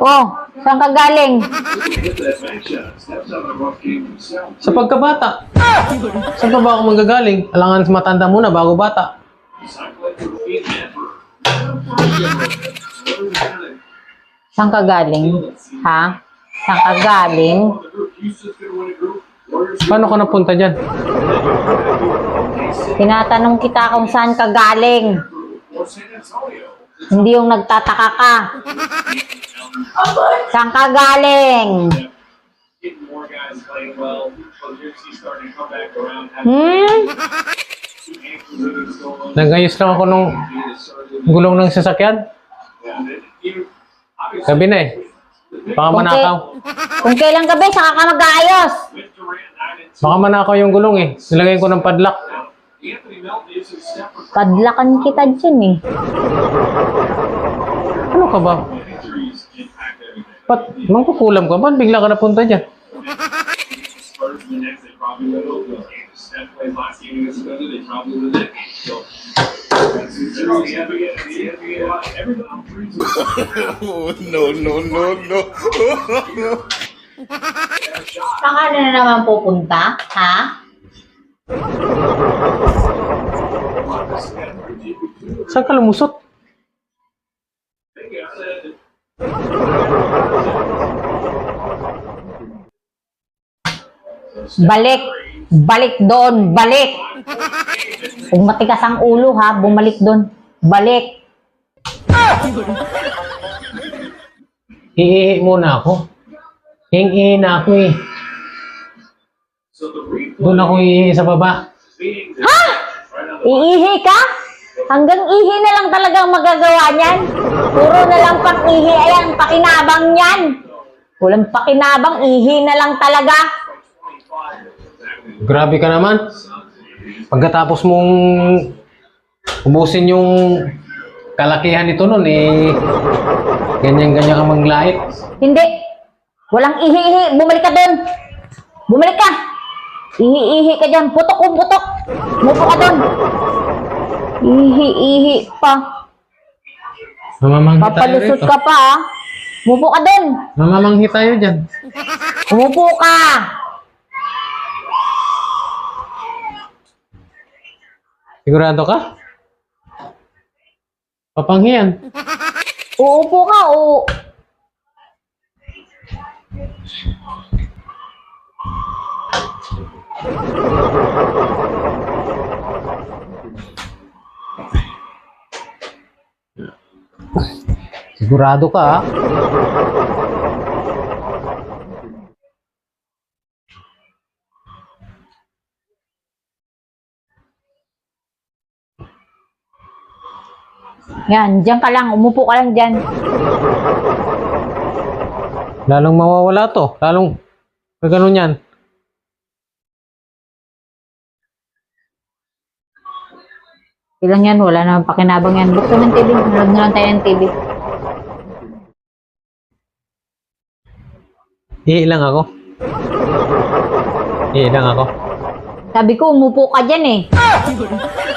Oh, saan ka galing? Sa pagkabata. Saan pa ba ako manggagaling? Alangan matanda muna bago bata. Saan ka galing? Ha? Saan ka galing? Paano ka napunta dyan? Tinatanong kita kung saan ka galing. Hindi yung nagtataka ka. Saan ka galing? Hmm? Nagayos lang ako nung gulong ng sasakyan. Gabi na eh. Baka Kung, kay- manakaw. kung kailan gabi, saka ka mag-aayos. Baka manakaw yung gulong eh. Nilagay ko ng padlock. Padlakan kita dyan eh. Ano ka ba? Ba't mangkukulam ka? Ba't bigla ka napunta dyan? Oh, no, no, no, no. Saan na naman pupunta? Ha? Saan ka lumusot? Balik. Balik doon. Balik. Kung matigas ang ulo ha, bumalik doon. Balik. Iihi muna ako. Hing-ihi na ako eh. Doon ako iihi sa baba. Iihi ka? Hanggang ihi na lang talaga ang magagawa niyan. Puro na lang pang ihi. Ayan, pakinabang niyan. Walang pakinabang, ihi na lang talaga. Grabe ka naman. Pagkatapos mong ubusin yung kalakihan nito nun, eh, ganyan-ganyan ka manglait. Hindi. Walang ihi-ihi. Bumalik ka doon. Bumalik ka. Ihi-ihi ka dyan. Putok kung putok. Mupo ka doon. Ihi-ihi pa. Mamamanghi tayo Papalusot rito. ka pa ah. Mupo ka doon. Mamamanghi tayo dyan. Umupo ka. Sigurado ka? Papanghiyan. Uupo ka. O... Sigurado ka. Yan, dyan ka lang. Umupo ka lang dyan. Lalong mawawala to. Lalong, pag yan. Ilang yan, wala naman pakinabang yan. Bukto ng TV, nanood na lang tayo ng TV. Iilang ako. Iilang ako. Sabi ko, umupo ka dyan eh.